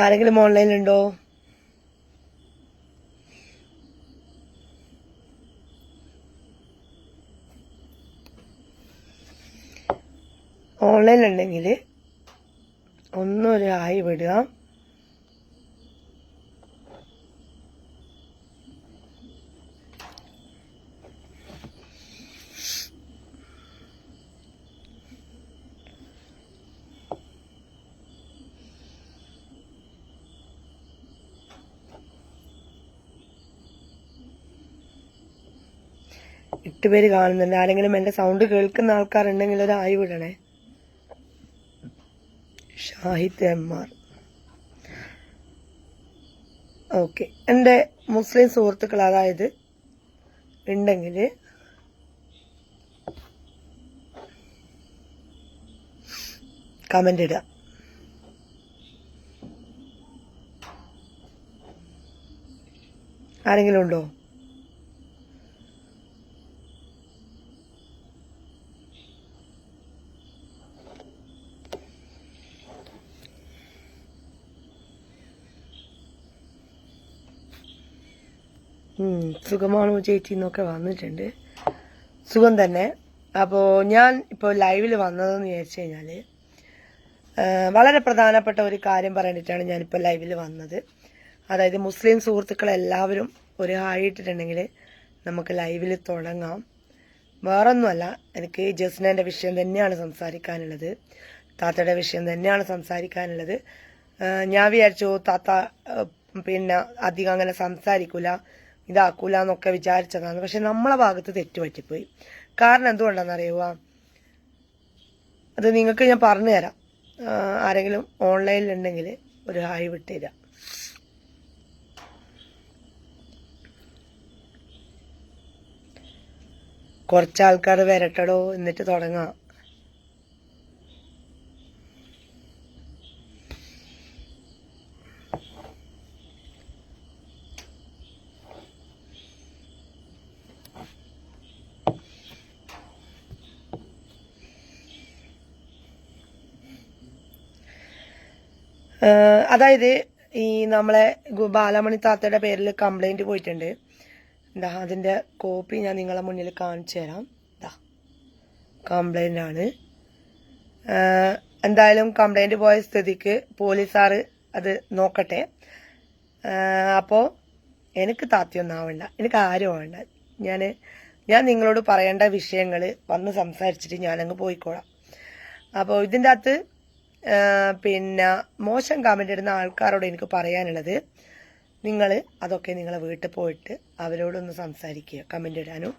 ആരെങ്കിലും ഓൺലൈനിലുണ്ടോ? ഓൺലൈനിലുണ്ടെങ്കിൽ ഒന്നൊരു ആയി വിടുക. എട്ട് പേര് കാണുന്നുണ്ട്. ആരെങ്കിലും എന്റെ സൗണ്ട് കേൾക്കുന്ന ആൾക്കാരുണ്ടെങ്കിൽ ഒരു ആയി വിടണേ. Shahid M R. ഓക്കെ. എന്റെ മുസ്ലിം സുഹൃത്തുക്കൾ അതായത് ഉണ്ടെങ്കിൽ കമന്റ് ഇടുക. ആരെങ്കിലും ഉണ്ടോ? സുഖമാണോ ചേച്ചി എന്നൊക്കെ വന്നിട്ടുണ്ട്. സുഖം തന്നെ. അപ്പോൾ ഞാൻ ഇപ്പോൾ ലൈവിൽ വന്നതെന്ന് വിചാരിച്ചു കഴിഞ്ഞാൽ വളരെ പ്രധാനപ്പെട്ട ഒരു കാര്യം പറഞ്ഞിട്ടാണ് ഞാനിപ്പോൾ ലൈവിൽ വന്നത്. അതായത് മുസ്ലിം സുഹൃത്തുക്കളെല്ലാവരും ഒരു ഹായ് ഇട്ടിട്ടുണ്ടെങ്കിൽ നമുക്ക് ലൈവിൽ തുടങ്ങാം. വേറൊന്നുമല്ല എനിക്ക് ജസ്നേന്റെ വിഷയം തന്നെയാണ് സംസാരിക്കാനുള്ളത്. താത്തയുടെ വിഷയം തന്നെയാണ് സംസാരിക്കാനുള്ളത്. ഞാൻ വിചാരിച്ചു താത്ത പിന്നെ അധികം അങ്ങനെ സംസാരിക്കൂല. ഇതാക്കൂല എന്നൊക്കെ വിചാരിച്ചതാണ്. പക്ഷെ നമ്മളെ ഭാഗത്ത് തെറ്റുപറ്റിപ്പോയി. കാരണം എന്തുകൊണ്ടാണെന്ന് അറിയുക അത് നിങ്ങൾക്ക് ഞാൻ പറഞ്ഞു തരാം. ആരെങ്കിലും ഓൺലൈനിലുണ്ടെങ്കിൽ ഒരു ഹായ് വിട്ടുതരാം കുറച്ച് വരട്ടടോ എന്നിട്ട് തുടങ്ങാം. അതായത് ഈ നമ്മളെ ബാലാമണി താത്തയുടെ പേരിൽ കംപ്ലൈന്റ് പോയിട്ടുണ്ട്. എന്താ അതിന്റെ കോപ്പി ഞാൻ നിങ്ങളെ മുന്നിൽ കാണിച്ചു തരാം. ഇതാ കംപ്ലൈന്റ് ആണ്. എന്തായാലും കംപ്ലൈന്റ് പോയ സ്ഥിതിക്ക് പോലീസാർ അത് നോക്കട്ടെ. അപ്പോൾ അപ്പോ എനിക്ക് താത്തിയൊന്നും ആവണ്ട. എനിക്ക് ആരും ആവണ്ട. ഞാൻ ഞാൻ നിങ്ങളോട് പറയേണ്ട വിഷയങ്ങൾ വന്ന് സംസാരിച്ചിട്ട് ഞാനങ്ങ് പോയിക്കോളാം. അപ്പോൾ ഇതിന്റെ അകത്ത് പിന്നെ മോശം കമന്റ് ഇടുന്ന ആൾക്കാരോട് എനിക്ക് പറയാനുള്ളത് നിങ്ങൾ അതൊക്കെ നിങ്ങളെ വീട്ടിൽ പോയിട്ട് അവരോടൊന്ന് സംസാരിക്കുക കമന്റ് ഇടാനും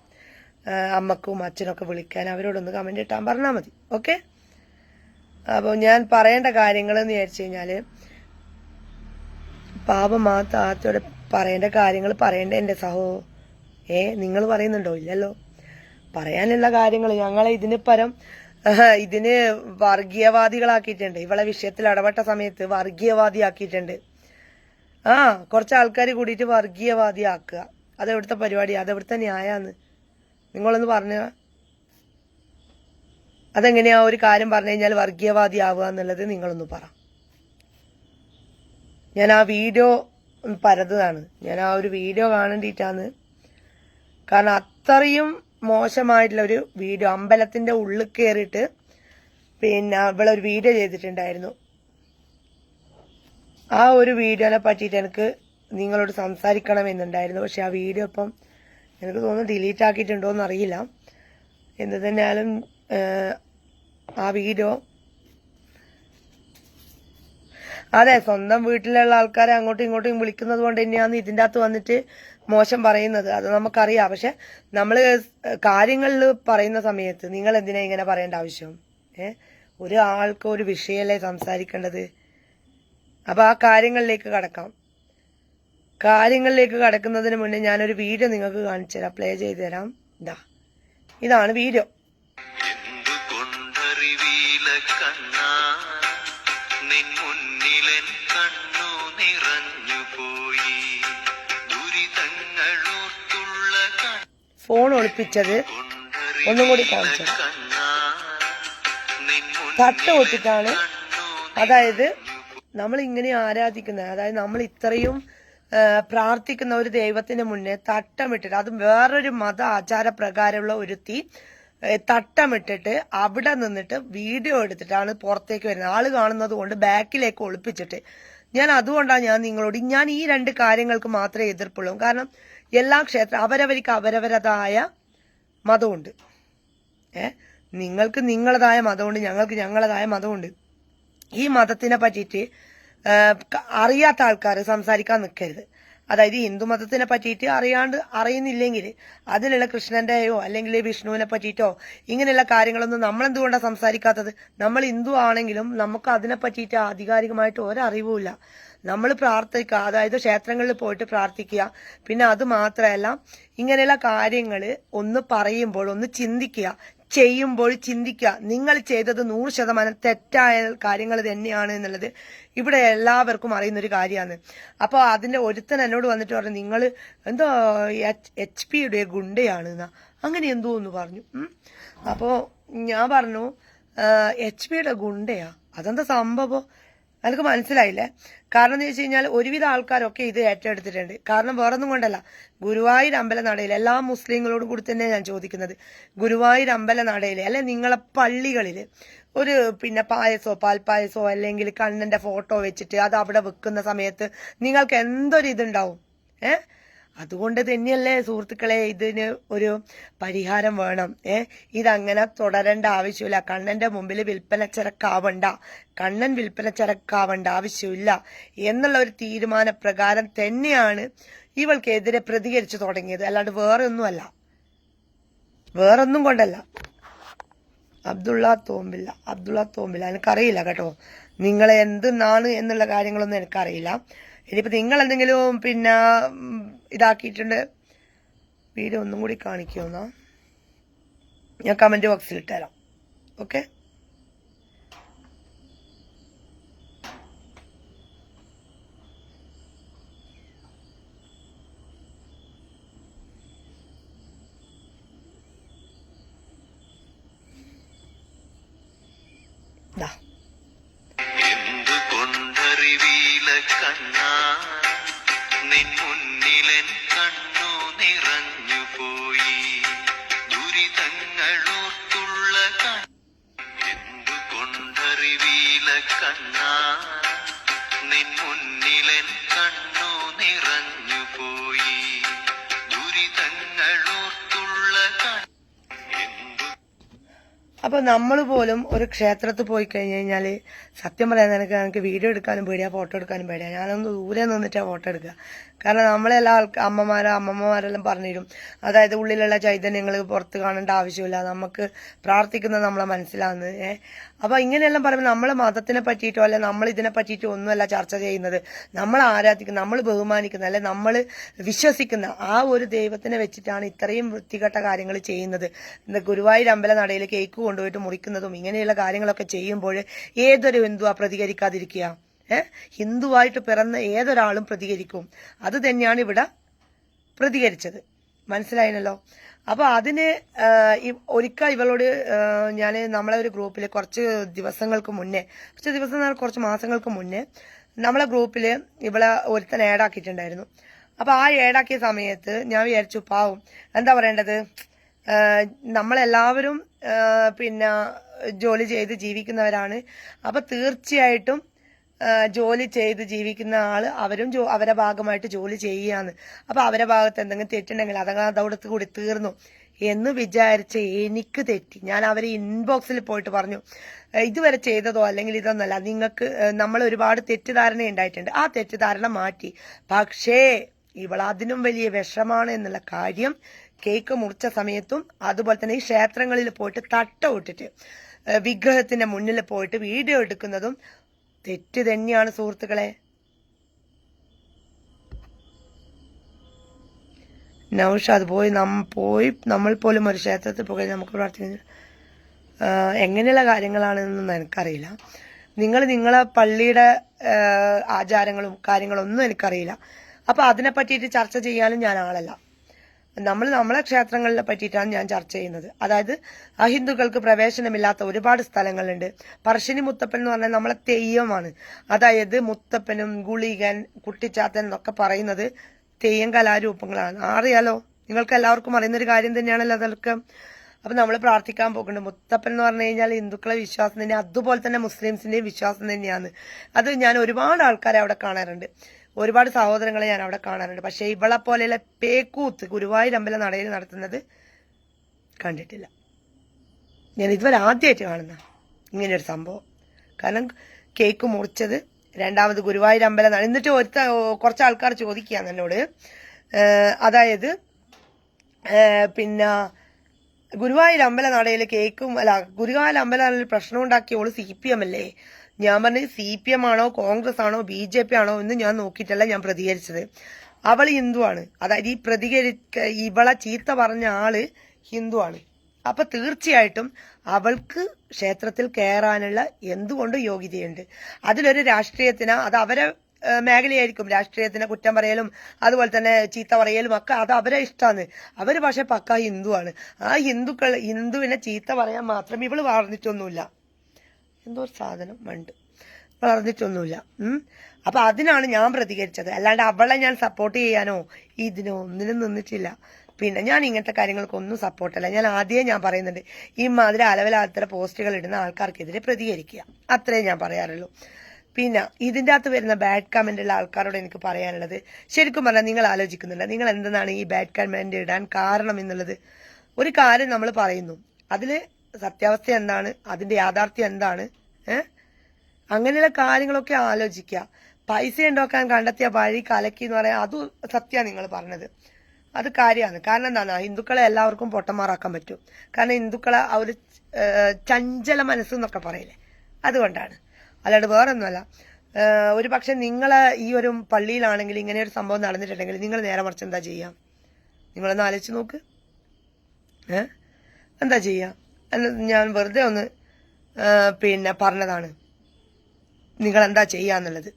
അമ്മക്കും അച്ഛനൊക്കെ വിളിക്കാൻ അവരോടൊന്ന് കമന്റ് ഇട്ടാൻ പറഞ്ഞാൽ മതി ഓക്കെ അപ്പോൾ ഞാൻ പറയേണ്ട കാര്യങ്ങൾ എന്ന് വിചാരിച്ചു കഴിഞ്ഞാൽ പാപം ആ താത്തയോട് പറയേണ്ട കാര്യങ്ങൾ പറയേണ്ട എന്റെ സഹോ ഏ നിങ്ങൾ പറയുന്നുണ്ടോ? ഇല്ലല്ലോ. പറയാനുള്ള കാര്യങ്ങൾ ഞങ്ങളെ ഇതിന് പരം ഇതിന് വർഗീയവാദികളാക്കിയിട്ടുണ്ട്. ഇവളെ വിഷയത്തിൽ ഇടപെട്ട സമയത്ത് വർഗീയവാദി ആക്കിയിട്ടുണ്ട് ആ കുറച്ച് ആൾക്കാർ കൂടിയിട്ട് വർഗീയവാദി ആക്കുക അതെവിടുത്തെ പരിപാടി? അതെവിടുത്തെ ന്യായമാണ് നിങ്ങളൊന്ന് പറഞ്ഞ. അതെങ്ങനെയാ ഒരു കാര്യം പറഞ്ഞു കഴിഞ്ഞാൽ വർഗീയവാദി ആവുക എന്നുള്ളത് നിങ്ങളൊന്ന് പറ. ഞാൻ ആ വീഡിയോ പരതാണ് ഞാൻ ആ ഒരു വീഡിയോ കാണേണ്ടിയിട്ടാണ്. കാരണം അത്രയും മോശമായിട്ടുള്ള ഒരു വീഡിയോ അമ്പലത്തിന്റെ ഉള്ളിൽ കയറിയിട്ട് പിന്നെ ഇവളൊരു വീഡിയോ ചെയ്തിട്ടുണ്ടായിരുന്നു. ആ ഒരു വീഡിയോനെ പറ്റിയിട്ട് എനിക്ക് നിങ്ങളോട് സംസാരിക്കണമെന്നുണ്ടായിരുന്നു. പക്ഷെ ആ വീഡിയോ ഇപ്പം എനിക്ക് തോന്നുന്നു ഡിലീറ്റ് ആക്കിയിട്ടുണ്ടോ എന്ന് അറിയില്ല എന്ത് തന്നെയാലും ആ വീഡിയോ അതെ സ്വന്തം വീട്ടിലുള്ള ആൾക്കാരെ അങ്ങോട്ടും ഇങ്ങോട്ടും വിളിക്കുന്നത് കൊണ്ട് തന്നെയാണ് ഇതിന്റെ അകത്ത് വന്നിട്ട് മോശം പറയുന്നത് അത് നമുക്കറിയാം. പക്ഷെ നമ്മൾ കാര്യങ്ങളിൽ പറയുന്ന സമയത്ത് നിങ്ങൾ എന്തിനാ ഇങ്ങനെ പറയേണ്ട ആവശ്യം? ഏ? ഒരു ആൾക്ക് ഒരു വിഷയമല്ലേ സംസാരിക്കേണ്ടത്? അപ്പോൾ ആ കാര്യങ്ങളിലേക്ക് കടക്കാം. കാര്യങ്ങളിലേക്ക് കടക്കുന്നതിന് മുന്നേ ഞാനൊരു വീഡിയോ നിങ്ങൾക്ക് കാണിച്ചു തരാം പ്ലേ ചെയ്ത് തരാം ഇതാ ഇതാണ് വീഡിയോ. ഫോൺ ഒളിപ്പിച്ചത് ഒന്നും കൂടി കാണിച്ചു. തട്ട് കൊട്ടിട്ടാണ് അതായത് നമ്മൾ ഇങ്ങനെ ആരാധിക്കുന്ന അതായത് നമ്മൾ ഇത്രയും പ്രാർത്ഥിക്കുന്ന ഒരു ദൈവത്തിന് മുന്നേ തട്ടമിട്ടിട്ട് അത് വേറൊരു മത ആചാര പ്രകാരമുള്ള ഒരുത്തി തട്ടമിട്ടിട്ട് അവിടെ നിന്നിട്ട് വീഡിയോ എടുത്തിട്ടാണ് പുറത്തേക്ക് വരുന്നത്. ആൾ കാണുന്നത് കൊണ്ട് ബാക്കിലേക്ക് ഒളിപ്പിച്ചിട്ട്. ഞാൻ അതുകൊണ്ടാണ് ഞാൻ നിങ്ങളോട് ഞാൻ ഈ രണ്ട് കാര്യങ്ങൾക്ക് മാത്രമേ എതിർപ്പുള്ളൂ. കാരണം എല്ലാ ക്ഷേത്ര അവരവർക്ക് അവരവരതായ മതമുണ്ട്. ഏ? നിങ്ങൾക്ക് നിങ്ങളതായ മതമുണ്ട് ഞങ്ങൾക്ക് ഞങ്ങളതായ മതമുണ്ട്. ഈ മതത്തിനെ പറ്റിയിട്ട് അറിയാത്ത ആൾക്കാർ സംസാരിക്കാൻ നിൽക്കരുത് അതായത് ഈ ഹിന്ദു മതത്തിനെ പറ്റിയിട്ട് അറിയാണ്ട് അറിയുന്നില്ലെങ്കിൽ അതിലുള്ള കൃഷ്ണന്റെയോ അല്ലെങ്കിൽ വിഷ്ണുവിനെ പറ്റിയിട്ടോ ഇങ്ങനെയുള്ള കാര്യങ്ങളൊന്നും നമ്മൾ എന്തുകൊണ്ടാണ് സംസാരിക്കാത്തത്? നമ്മൾ ഹിന്ദു ആണെങ്കിലും നമുക്ക് അതിനെ പറ്റിയിട്ട് ആധികാരികമായിട്ട് ഒരറിവുമില്ല നമ്മൾ പ്രാർത്ഥിക്കുക അതായത് ക്ഷേത്രങ്ങളിൽ പോയിട്ട് പ്രാർത്ഥിക്കുക പിന്നെ അത് മാത്രമല്ല ഇങ്ങനെയുള്ള കാര്യങ്ങൾ ഒന്ന് പറയുമ്പോൾ ഒന്ന് ചിന്തിക്കുക ചെയ്യുമ്പോൾ ചിന്തിക്കുക നിങ്ങൾ ചെയ്തത് നൂറ് ശതമാനം തെറ്റായ കാര്യങ്ങൾ തന്നെയാണ് എന്നുള്ളത് ഇവിടെ എല്ലാവർക്കും അറിയുന്ന ഒരു കാര്യമാണ്. അപ്പോൾ അതിന്റെ ഒരുത്തൻ എന്നോട് വന്നിട്ട് പറഞ്ഞു നിങ്ങൾ എന്തോ എച്ച് പിയുടെ ഗുണ്ടയാണ് അങ്ങനെ എന്തോ എന്ന് പറഞ്ഞു. അപ്പോൾ അപ്പോ ഞാൻ പറഞ്ഞു എച്ച് പിയുടെ ഗുണ്ടയാ? അതെന്താ സംഭവം? എനിക്ക് മനസ്സിലായില്ലേ? കാരണം എന്ന് വെച്ച് കഴിഞ്ഞാൽ ഒരുവിധ ആൾക്കാരൊക്കെ ഇത് ഏറ്റെടുത്തിട്ടുണ്ട്. കാരണം വേറൊന്നും കൊണ്ടല്ല. ഗുരുവായൂർ അമ്പല നടയിൽ എല്ലാ മുസ്ലിങ്ങളോടും കൂടി തന്നെ ഞാൻ ചോദിക്കുന്നത്. ഗുരുവായൂർ അമ്പല നടയിൽ അല്ലെ നിങ്ങളെ പള്ളികളിൽ ഒരു പിന്നെ പായസോ പാൽപ്പായസോ അല്ലെങ്കിൽ കണ്ണന്റെ ഫോട്ടോ വെച്ചിട്ട് അത് അവിടെ വെക്കുന്ന സമയത്ത് നിങ്ങൾക്ക് എന്തൊരു ഇതുണ്ടാവും ഏ? അതുകൊണ്ട് തന്നെയല്ലേ സുഹൃത്തുക്കളെ ഇതിന് ഒരു പരിഹാരം വേണം. ഏ ഇതങ്ങനെ തുടരേണ്ട ആവശ്യമില്ല. കണ്ണന്റെ മുമ്പിൽ വിൽപ്പന ചരക്കാവണ്ട കണ്ണൻ വിൽപ്പന ചരക്കാവണ്ട ആവശ്യമില്ല എന്നുള്ള ഒരു തീരുമാനപ്രകാരം തന്നെയാണ് ഇവൾക്കെതിരെ പ്രതികരിച്ചു തുടങ്ങിയത്. അല്ലാണ്ട് വേറെ ഒന്നുമല്ല വേറൊന്നും കൊണ്ടല്ല. അബ്ദുള്ള തോമ്പില്ല. അബ്ദുള്ള തോമ്പില്ല. എനിക്കറിയില്ല കേട്ടോ. നിങ്ങളെ എന്തെന്നാണ് എന്നുള്ള കാര്യങ്ങളൊന്നും എനിക്കറിയില്ല. ഇനിയിപ്പോൾ നിങ്ങൾ എന്തെങ്കിലും പിന്നെ ഇതാക്കിയിട്ടുണ്ട്. വീഡിയോ ഒന്നും കൂടി കാണിക്കുമെന്നാ ഞാൻ കമന്റ് ബോക്സിൽ ഇട്ടുതരാം ഓക്കെ കണ്ണാ നിൻ മുന്നിലെ കണ്ണു നിറഞ്ഞു പോയി. ദുരിതങ്ങളോർത്തുള്ള എന്തു കൊണ്ടറിവീല കണ്ണാ? നിൻ അപ്പൊ നമ്മൾ പോലും ഒരു ക്ഷേത്രത്തിൽ പോയി കഴിഞ്ഞു കഴിഞ്ഞാൽ സത്യം പറയാൻ എനിക്ക് എനിക്ക് വീഡിയോ എടുക്കാനും പേടിയാ ഫോട്ടോ എടുക്കാനും പേടിയാ. ഞാനൊന്ന് ദൂരെ നിന്നിട്ടാ ഫോട്ടോ എടുക്കുക കാരണം നമ്മളെല്ലാ ആൾക്കാർ അമ്മമാരോ അമ്മമ്മമാരെല്ലാം പറഞ്ഞുതരും. അതായത് ഉള്ളിലുള്ള ചൈതന്യങ്ങൾ പുറത്ത് കാണേണ്ട ആവശ്യമില്ല. നമുക്ക് പ്രാർത്ഥിക്കുന്നത് നമ്മളെ മനസ്സിലാകുന്നത് ഏഹ് അപ്പം ഇങ്ങനെയെല്ലാം പറയുമ്പോൾ നമ്മളെ മതത്തിനെ പറ്റിയിട്ടോ അല്ലെ നമ്മൾ ഇതിനെ പറ്റിയിട്ടോ ഒന്നുമല്ല ചർച്ച ചെയ്യുന്നത്. നമ്മൾ ആരാധിക്കുന്ന നമ്മൾ ബഹുമാനിക്കുന്ന അല്ലെ നമ്മൾ വിശ്വസിക്കുന്ന ആ ഒരു ദൈവത്തിനെ വെച്ചിട്ടാണ് ഇത്രയും വൃത്തികെട്ട കാര്യങ്ങൾ ചെയ്യുന്നത്. ഗുരുവായൂർ അമ്പല നടയിൽ കേക്ക് കൊണ്ടുപോയിട്ട് മുറിക്കുന്നതും ഇങ്ങനെയുള്ള കാര്യങ്ങളൊക്കെ ചെയ്യുമ്പോൾ ഏതൊരു ഹിന്ദുവാ പ്രതികരിക്കാതിരിക്കുക? ഹിന്ദുവായിട്ട് പിറന്ന ഏതൊരാളും പ്രതികരിക്കും. അത് തന്നെയാണ് ഇവിടെ പ്രതികരിച്ചത്. മനസ്സിലായിനല്ലോ അപ്പോൾ അതിന് ഒരിക്കൽ ഇവളോട് ഞാൻ നമ്മളെ ഒരു ഗ്രൂപ്പിൽ കുറച്ച് ദിവസങ്ങൾക്ക് മുന്നേ കുറച്ച് ദിവസം കുറച്ച് മാസങ്ങൾക്ക് മുന്നേ നമ്മളെ ഗ്രൂപ്പിൽ ഇവളെ ഒരുത്തൻ ഏഡാക്കിയിട്ടുണ്ടായിരുന്നു അപ്പോൾ ആ ഏഡാക്കിയ സമയത്ത് ഞാൻ വിചാരിച്ചു പാവും എന്താ പറയേണ്ടത്? നമ്മളെല്ലാവരും പിന്നെ ജോലി ചെയ്ത് ജീവിക്കുന്നവരാണ്. അപ്പോൾ തീർച്ചയായിട്ടും ജോലി ചെയ്ത് ജീവിക്കുന്ന ആൾ അവരും അവരെ ഭാഗമായിട്ട് ജോലി ചെയ്യുകയാണ് അപ്പോൾ അവരെ ഭാഗത്ത് എന്തെങ്കിലും തെറ്റുണ്ടെങ്കിൽ അതങ്ങനെ അതോടത്ത് കൂടി തീർന്നു എന്ന് വിചാരിച്ച് എനിക്ക് തെറ്റി. ഞാൻ അവരെ ഇൻബോക്സിൽ പോയിട്ട് പറഞ്ഞു ഇതുവരെ ചെയ്തതോ അല്ലെങ്കിൽ ഇതൊന്നല്ല നിങ്ങൾക്ക് നമ്മൾ ഒരുപാട് തെറ്റിദ്ധാരണ ഉണ്ടായിട്ടുണ്ട്. ആ തെറ്റിദ്ധാരണ മാറ്റി. പക്ഷേ ഇവൾ അതിനും വലിയ വിഷമാണ് എന്നുള്ള കാര്യം കേക്ക് മുറിച്ച സമയത്തും അതുപോലെ തന്നെ ഈ ക്ഷേത്രങ്ങളിൽ പോയിട്ട് തട്ട വിട്ടിട്ട് വിഗ്രഹത്തിന്റെ മുന്നിൽ പോയിട്ട് വീഡിയോ എടുക്കുന്നതും തെറ്റ് തന്നെയാണ് സുഹൃത്തുക്കളെ. നൗഷാദ് പോയി നം പോയി നമ്മൾ പോലും ഒരു ക്ഷേത്രത്തിൽ പോയി നമുക്ക് പ്രാർത്ഥിക്കുന്നു. എങ്ങനെയുള്ള കാര്യങ്ങളാണെന്നൊന്നും എനിക്കറിയില്ല. നിങ്ങൾ നിങ്ങളെ പള്ളിയുടെ ആചാരങ്ങളും കാര്യങ്ങളും ഒന്നും എനിക്കറിയില്ല. അപ്പൊ അതിനെ പറ്റിയിട്ട് ചർച്ച ചെയ്യാനും ഞാൻ ആളല്ല. നമ്മൾ നമ്മളെ ക്ഷേത്രങ്ങളെ പറ്റിയിട്ടാണ് ഞാൻ ചർച്ച ചെയ്യുന്നത്. അതായത് അഹിന്ദുക്കൾക്ക് പ്രവേശനമില്ലാത്ത ഒരുപാട് സ്ഥലങ്ങളുണ്ട്. പറശ്ശിനി മുത്തപ്പൻ എന്ന് പറഞ്ഞാൽ നമ്മളെ തെയ്യമാണ്. അതായത് മുത്തപ്പനും ഗുളികൻ കുട്ടിച്ചാത്തൻ എന്നൊക്കെ പറയുന്നത് തെയ്യം കലാരൂപങ്ങളാണ്. അറിയാലോ നിങ്ങൾക്ക് എല്ലാവർക്കും അറിയുന്ന ഒരു കാര്യം തന്നെയാണല്ലോ അതൊക്കെ. അപ്പൊ നമ്മൾ പ്രാർത്ഥിക്കാൻ പോകുന്നുണ്ട്. മുത്തപ്പൻ എന്ന് പറഞ്ഞു കഴിഞ്ഞാൽ ഹിന്ദുക്കളെ വിശ്വാസം തന്നെ അതുപോലെ തന്നെ മുസ്ലിംസിന്റെയും വിശ്വാസം തന്നെയാണ്. അത് ഞാൻ ഒരുപാട് ആൾക്കാരെ അവിടെ കാണാറുണ്ട്. ഒരുപാട് സഹോദരങ്ങളെ ഞാൻ അവിടെ കാണാറുണ്ട്. പക്ഷെ ഇവളെ പോലെയുള്ള പേക്കൂത്ത് ഗുരുവായൂർ അമ്പല നടയിൽ നടത്തുന്നത് കണ്ടിട്ടില്ല. ഞാൻ ഇതുവരെ ആദ്യമായിട്ട് കാണുന്ന ഇങ്ങനെയൊരു സംഭവം. കാരണം കേക്ക് മുറിച്ചത് രണ്ടാമത് ഗുരുവായൂർ അമ്പല നട- എന്നിട്ട് ഒരുത്ത കുറച്ച് ആൾക്കാർ ചോദിക്കുകയാണ് എന്നോട്. അതായത് പിന്നെ ഗുരുവായൂർ അമ്പല നടയിൽ കേക്കും അല്ല ഗുരുവായൂർ അമ്പല നടയിൽ പ്രശ്നം ഉണ്ടാക്കിയോൾ സി പി എം അല്ലേ? ഞാൻ പറഞ്ഞത് സി പി എം ആണോ കോൺഗ്രസ് ആണോ ബി ജെ പി ആണോ എന്ന് ഞാൻ നോക്കിയിട്ടല്ല ഞാൻ പ്രതികരിച്ചത്. അവൾ ഹിന്ദുവാണ്. അതായത് ഈ പ്രതികരിക്ക ഇവളെ ചീത്ത പറഞ്ഞ ആൾ ഹിന്ദുവാണ്. അപ്പൊ തീർച്ചയായിട്ടും അവൾക്ക് ക്ഷേത്രത്തിൽ കയറാനുള്ള എന്തുകൊണ്ട് യോഗ്യതയുണ്ട്? അതിലൊരു രാഷ്ട്രീയത്തിന് അത് അവരെ മേഖലയായിരിക്കും. രാഷ്ട്രീയത്തിനെ കുറ്റം പറയലും അതുപോലെ തന്നെ ചീത്ത പറയലും ഒക്കെ അത് അവരെ ഇഷ്ടമാണ് അവർ പക്ഷെ പക്ക ഹിന്ദുവാണ്. ആ ഹിന്ദുക്കൾ ഹിന്ദുവിനെ ചീത്ത പറയാൻ മാത്രം ഇവൾ വളർന്നിട്ടൊന്നുമില്ല. എന്തോ സാധനം മണ്ട്. വളർന്നിട്ടൊന്നുമില്ല. അപ്പൊ അതിനാണ് ഞാൻ പ്രതികരിച്ചത്. അല്ലാണ്ട് അവളെ ഞാൻ സപ്പോർട്ട് ചെയ്യാനോ ഇതിനോ ഒന്നിനും നിന്നിട്ടില്ല. പിന്നെ ഞാൻ ഇങ്ങനത്തെ കാര്യങ്ങൾക്കൊന്നും സപ്പോർട്ടല്ല ഞാൻ ആദ്യമേ ഞാൻ പറയുന്നുണ്ട് ഈ മാതിരി അലവലാത്തര പോസ്റ്റുകൾ ഇടുന്ന ആൾക്കാർക്കെതിരെ പ്രതികരിക്കുക. അത്രേ ഞാൻ പറയാറുള്ളൂ. പിന്നെ ഇതിന്റെ അകത്ത് വരുന്ന ബാഡ് കമന്റ് ഉള്ള ആൾക്കാരോട് എനിക്ക് പറയാനുള്ളത് ശരിക്കും പറഞ്ഞാൽ നിങ്ങൾ ആലോചിക്കുന്നുണ്ട് നിങ്ങൾ എന്തെന്നാണ് ഈ ബാഡ് കമന്റ് ഇടാൻ കാരണം എന്നുള്ളത്? ഒരു കാര്യം നമ്മൾ പറയുന്നു അതിൽ സത്യാവസ്ഥ എന്താണ്? അതിന്റെ യാഥാർത്ഥ്യം എന്താണ്? ഏഹ് അങ്ങനെയുള്ള കാര്യങ്ങളൊക്കെ ആലോചിക്കുക. പൈസ ഉണ്ടാക്കാൻ കണ്ടെത്തിയ വഴി കലക്കി എന്ന് പറയാൻ അത് സത്യമാണ് നിങ്ങൾ പറഞ്ഞത്. അത് കാര്യമാണ്. കാരണം എന്താണ്? ഹിന്ദുക്കളെ എല്ലാവർക്കും പൊട്ടന്മാറാക്കാൻ പറ്റും. കാരണം ഹിന്ദുക്കളെ ഒരു ചഞ്ചല മനസ്സ് എന്നൊക്കെ പറയില്ലേ? അതുകൊണ്ടാണ്. അല്ലാണ്ട് വേറൊന്നുമല്ല. ഒരു പക്ഷെ നിങ്ങൾ ഈ ഒരു പള്ളിയിലാണെങ്കിൽ ഇങ്ങനെ ഒരു സംഭവം നടന്നിട്ടുണ്ടെങ്കിൽ നിങ്ങൾ നേരെ മറിച്ച് എന്താ ചെയ്യാം? നിങ്ങളൊന്ന് ആലോചിച്ച് നോക്ക്. ഏ? എന്താ ചെയ്യുക എന്ന് ഞാൻ വെറുതെ ഒന്ന് പിന്നെ പറഞ്ഞതാണ്. നിങ്ങൾ എന്താ ചെയ്യാന്നുള്ളത്?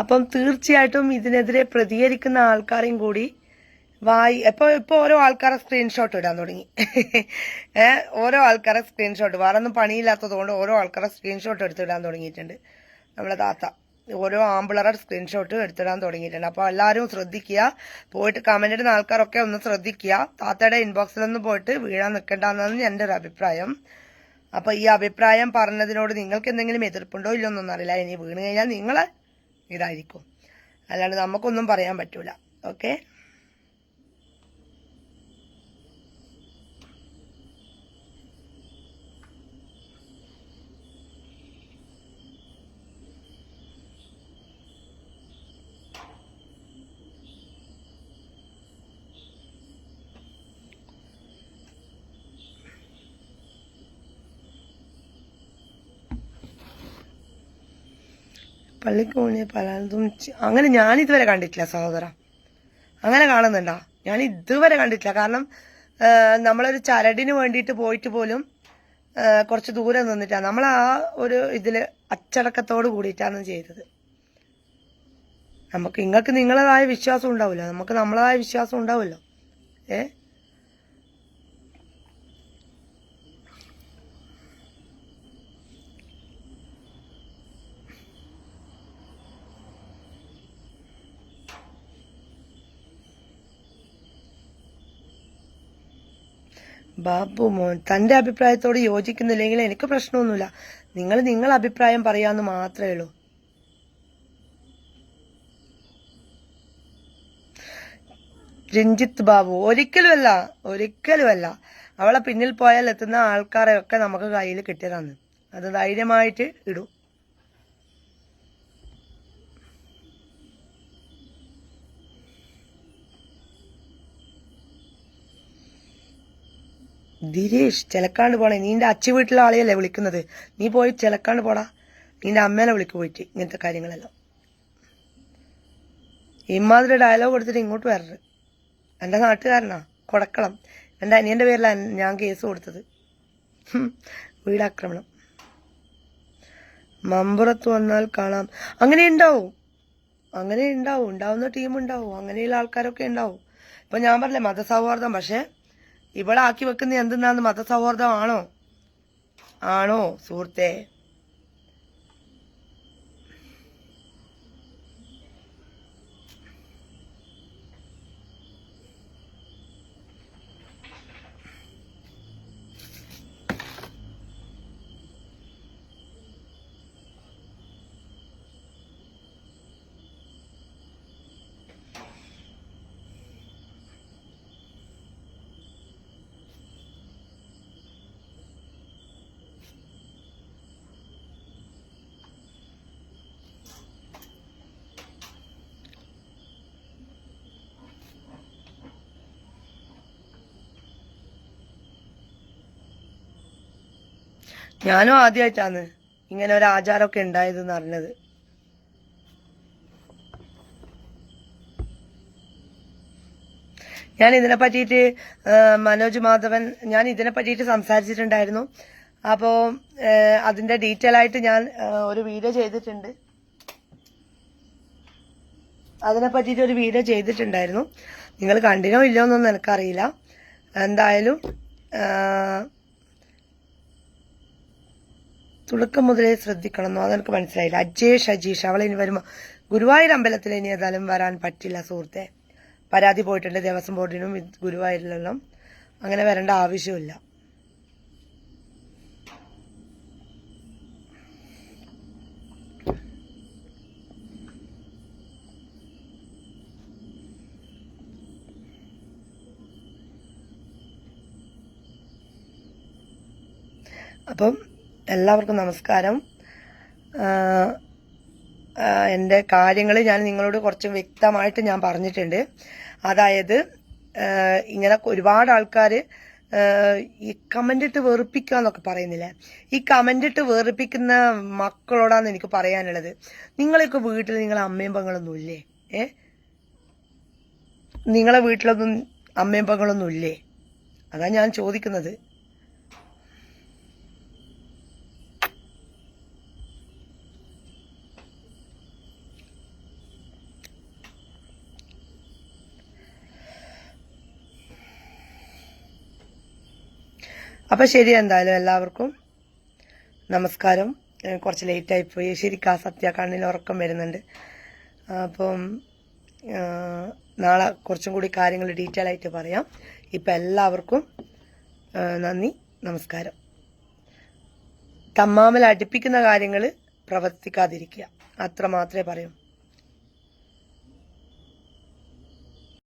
അപ്പം തീർച്ചയായിട്ടും ഇതിനെതിരെ പ്രതികരിക്കുന്ന ആൾക്കാരെയും കൂടി വായി ഇപ്പൊ ഇപ്പൊ ഓരോ ആൾക്കാരെ സ്ക്രീൻഷോട്ട് ഇടാൻ തുടങ്ങി. ഓരോ ആൾക്കാരെ സ്ക്രീൻഷോട്ട് വേറെ ഒന്നും പണിയില്ലാത്തത് കൊണ്ട് ഓരോ ആൾക്കാരെ സ്ക്രീൻഷോട്ട് എടുത്തിടാൻ തുടങ്ങിയിട്ടുണ്ട്. നമ്മളെ താത്ത ഓരോ ആമ്പിളറുടെ സ്ക്രീൻഷോട്ട് എടുത്തിടാൻ തുടങ്ങിയിട്ടുണ്ട്. അപ്പോൾ എല്ലാവരും ശ്രദ്ധിക്കുക. പോയിട്ട് കമന്റ് ഇടുന്ന ആൾക്കാരൊക്കെ ഒന്ന് ശ്രദ്ധിക്കുക. താത്തയുടെ ഇൻബോക്സിലൊന്നും പോയിട്ട് വീഴാൻ നിൽക്കേണ്ടെന്നാണ് എന്റെ ഒരു അഭിപ്രായം. അപ്പൊ ഈ അഭിപ്രായം പറഞ്ഞതിനോട് നിങ്ങൾക്ക് എന്തെങ്കിലും എതിർപ്പുണ്ടോ ഇല്ലൊന്നും അറിയില്ല. ഇനി വീണ് കഴിഞ്ഞാൽ നിങ്ങളെ ഇതായിരിക്കും. അല്ലാണ്ട് നമുക്കൊന്നും പറയാൻ പറ്റൂല. ഓക്കെ പള്ളിക്ക് പോണി പലതും അങ്ങനെ ഞാൻ ഇതുവരെ കണ്ടിട്ടില്ല സഹോദര. അങ്ങനെ കാണുന്നുണ്ടോ? ഞാൻ ഇതുവരെ കണ്ടിട്ടില്ല. കാരണം നമ്മളൊരു ചരടിന് വേണ്ടിയിട്ട് പോയിട്ട് പോലും കുറച്ച് ദൂരെ നിന്നിട്ടാണ് നമ്മൾ ആ ഒരു ഇതിൽ അച്ചടക്കത്തോട് കൂടിയിട്ടാണ് ചെയ്തത്. നമുക്ക് നിങ്ങൾക്ക് നിങ്ങളതായ വിശ്വാസം ഉണ്ടാവില്ല നമുക്ക് നമ്മളതായ വിശ്വാസം ഉണ്ടാവുമല്ലോ ഏ? ബാബു മോൻ തന്റെ അഭിപ്രായത്തോട് യോജിക്കുന്നില്ലെങ്കിൽ എനിക്ക് പ്രശ്നമൊന്നുമില്ല. നിങ്ങൾ നിങ്ങളെ അഭിപ്രായം പറയാന്ന് മാത്രമേ ഉള്ളൂ. രഞ്ജിത്ത് ബാബു ഒരിക്കലുമല്ല ഒരിക്കലുമല്ല. അവളെ പിന്നിൽ പോയാൽ എത്തുന്ന ആൾക്കാരെയൊക്കെ നമുക്ക് കയ്യിൽ കിട്ടിയതാണ്. അത് ധൈര്യമായിട്ട് ഇടും. ദിരേഷ് ചിലക്കാണ്ട് പോണേ. നീ എന്റെ അച്ഛ വീട്ടിലെ ആളെയല്ലേ വിളിക്കുന്നത്? നീ പോയി ചിലക്കാണ്ട് പോടാ. നിന്റെ അമ്മേനെ വിളിക്ക് പോയിട്ട് ഇങ്ങനത്തെ കാര്യങ്ങളെല്ലാം. ഇമാതിരി ഡയലോഗ് കൊടുത്തിട്ട് ഇങ്ങോട്ട് വരരുത്. എന്റെ നാട്ടുകാരനാ. കൊടക്കളം. എന്റെ അനിയന്റെ പേരിലാണ് ഞാൻ കേസ് കൊടുത്തത്. വീടാക്രമണം. മമ്പുറത്ത് വന്നാൽ കാണാം. അങ്ങനെ ഉണ്ടാവും. അങ്ങനെ ഉണ്ടാവും. ഉണ്ടാവുന്ന ടീം ഉണ്ടാവും. അങ്ങനെയുള്ള ആൾക്കാരൊക്കെ ഉണ്ടാവും. ഇപ്പൊ ഞാൻ പറഞ്ഞില്ലേ മതസൗഹാർദ്ദം. പക്ഷെ ഇവിടെ ആക്കി വെക്കുന്ന എന്തെന്നാന്ന് മതസൗഹാർദ്ദം ആണോ ആണോ സുഹൃത്തെ? ഞാനും ആദ്യമായിട്ടാണ് ഇങ്ങനെ ഒരു ആചാരമൊക്കെ ഉണ്ടായതെന്ന് അറിഞ്ഞത്. ഞാൻ ഇതിനെ പറ്റിയിട്ട് മനോജ് മാധവൻ ഞാൻ ഇതിനെ പറ്റിയിട്ട് സംസാരിച്ചിട്ടുണ്ടായിരുന്നു. അപ്പോൾ അതിന്റെ ഡീറ്റെയിൽ ആയിട്ട് ഞാൻ ഒരു വീഡിയോ ചെയ്തിട്ടുണ്ട്. അതിനെ പറ്റിയിട്ട് ഒരു വീഡിയോ ചെയ്തിട്ടുണ്ടായിരുന്നു. നിങ്ങൾ കണ്ടിനോ ഇല്ലയോ എന്നൊന്നും എനിക്കറിയില്ല. എന്തായാലും തുടക്കം മുതലേ ശ്രദ്ധിക്കണം അതെനിക്ക് മനസ്സിലായില്ല. അജേഷ് അജീഷ് അവൾ ഇനി വരുമ്പോൾ ഗുരുവായൂർ അമ്പലത്തിൽ ഇനി ഏതായാലും വരാൻ പറ്റില്ല സുഹൃത്തെ. പരാതി പോയിട്ടുണ്ട് ദേവസ്വം ബോർഡിനും ഗുരുവായൂരിലെല്ലാം. അങ്ങനെ വരേണ്ട ആവശ്യമില്ല അപ്പം എല്ലാവർക്കും നമസ്കാരം. എന്റെ കാര്യങ്ങൾ ഞാൻ നിങ്ങളോട് കുറച്ച് വ്യക്തമായിട്ട് ഞാൻ പറഞ്ഞിട്ടുണ്ട്. അതായത് ഇങ്ങനെ ഒരുപാട് ആൾക്കാർ ഈ കമന്റ് ഇട്ട് വെറുപ്പിക്കുക എന്നൊക്കെ പറയുന്നില്ലേ? ഈ കമന്റ് ഇട്ട് വെറുപ്പിക്കുന്ന മക്കളോടാണ് എനിക്ക് പറയാനുള്ളത് നിങ്ങളൊക്കെ വീട്ടിൽ നിങ്ങളെ അമ്മയും പെങ്ങളൊന്നും ഇല്ലേ? ഏ? നിങ്ങളെ വീട്ടിലൊന്നും അമ്മയും പെങ്ങളൊന്നും ഇല്ലേ? അതാ ഞാൻ ചോദിക്കുന്നത്. അപ്പൊ ശരി എന്തായാലും എല്ലാവർക്കും നമസ്കാരം. കുറച്ച് ലേറ്റ് ആയിപ്പോയി ശരിക്കും ആ സത്യ കണ്ണിൽ ഉറക്കം വരുന്നുണ്ട്. അപ്പം നാളെ കുറച്ചും കൂടി കാര്യങ്ങൾ ഡീറ്റെയിൽ ആയിട്ട് പറയാം. ഇപ്പം എല്ലാവർക്കും നന്ദി നമസ്കാരം. തമ്മാമൽ അടുപ്പിക്കുന്ന കാര്യങ്ങൾ പ്രവർത്തിക്കാതിരിക്കുക. അത്ര മാത്രമേ പറയൂ.